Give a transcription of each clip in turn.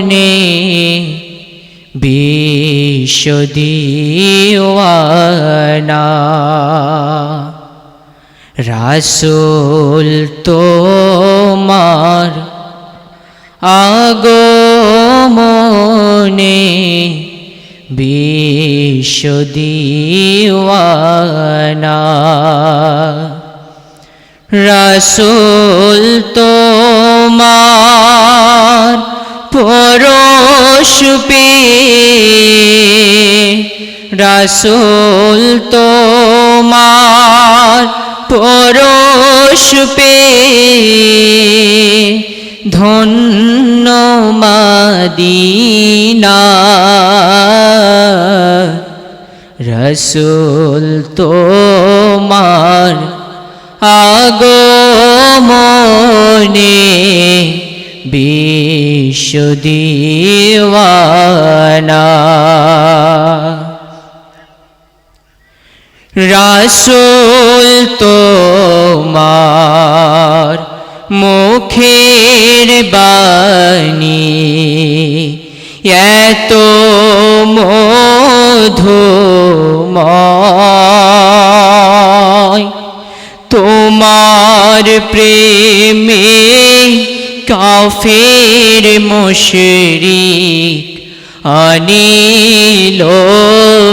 মনে বিশ্বদিওয়ানা রাসুল তোমার আগমনে বিশ্বদিওয়ানা রাসুল তোমার পরশ পে রাসুল তোমার পরশ পে ধন্য মাদিনা রসুল তোমার আগমনে বিশ্বদিওয়ানা। রাসুল তোমার মুখের বাণী এত মধুময়। তোমার প্রেমে কাফের মুশরিক আনিল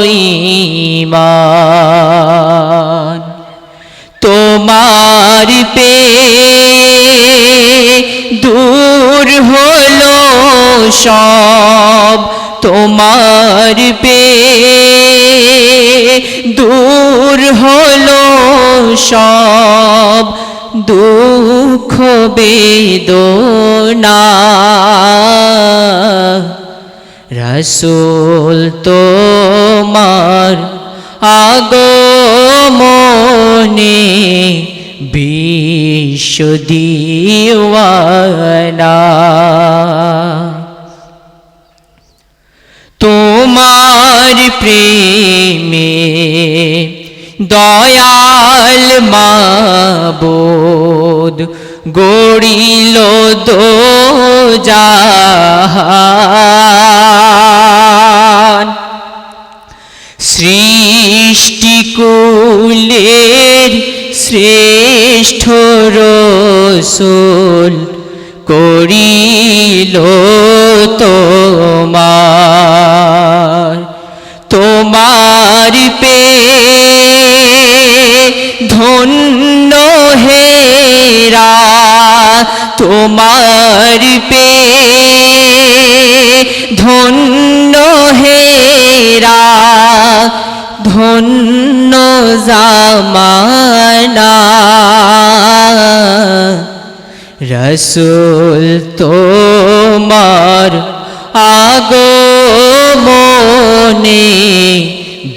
ঈমান। তোমার পে দূর হলো সব। তোমার পে দূর হলো সব। দুঃখ বেদনা রসুল তোমার আগমনে বিশ্বদিওয়ানা তোমার প্রেমে দয়াল মাবোদ গড়িল দো সৃষ্টিকুলের শ্রেষ্ঠ রসুল করিল তোমার। তোমার পে ধন্য তোমার পে ধন্য হেরা ধন্য জামানা। রসুল তোমার আগো আগমনে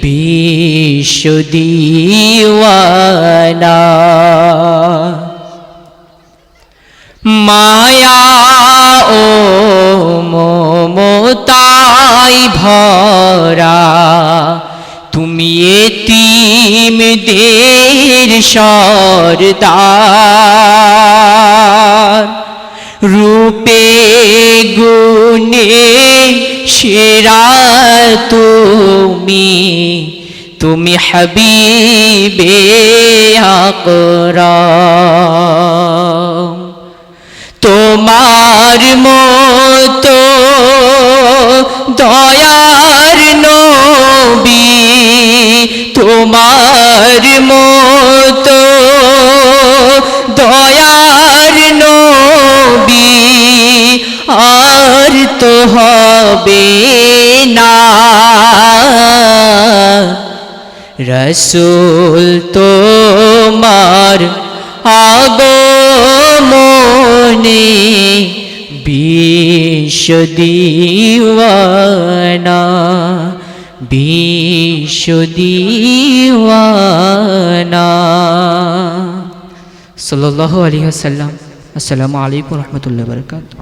বিশ্বদিওয়ানা মায়া ও মমতাই ভরা। তুমি এতিমদের সরদার। রূপে গুণে সেরা তুমি। তুমি হাবিবে আকরাম। তোমার মতো দয়ার নবী, তোমার মতো দয়ার নবী আর তো হবে না। রসুল তোমার আগমনে বিশ্বদিওয়ানা বিশ্বদিওয়ানা সাল্লাল্লাহু আলাইহি ওয়াসাল্লাম আসসালামু আলাইকুম রহমতুল্লাহ বরকাতুহ।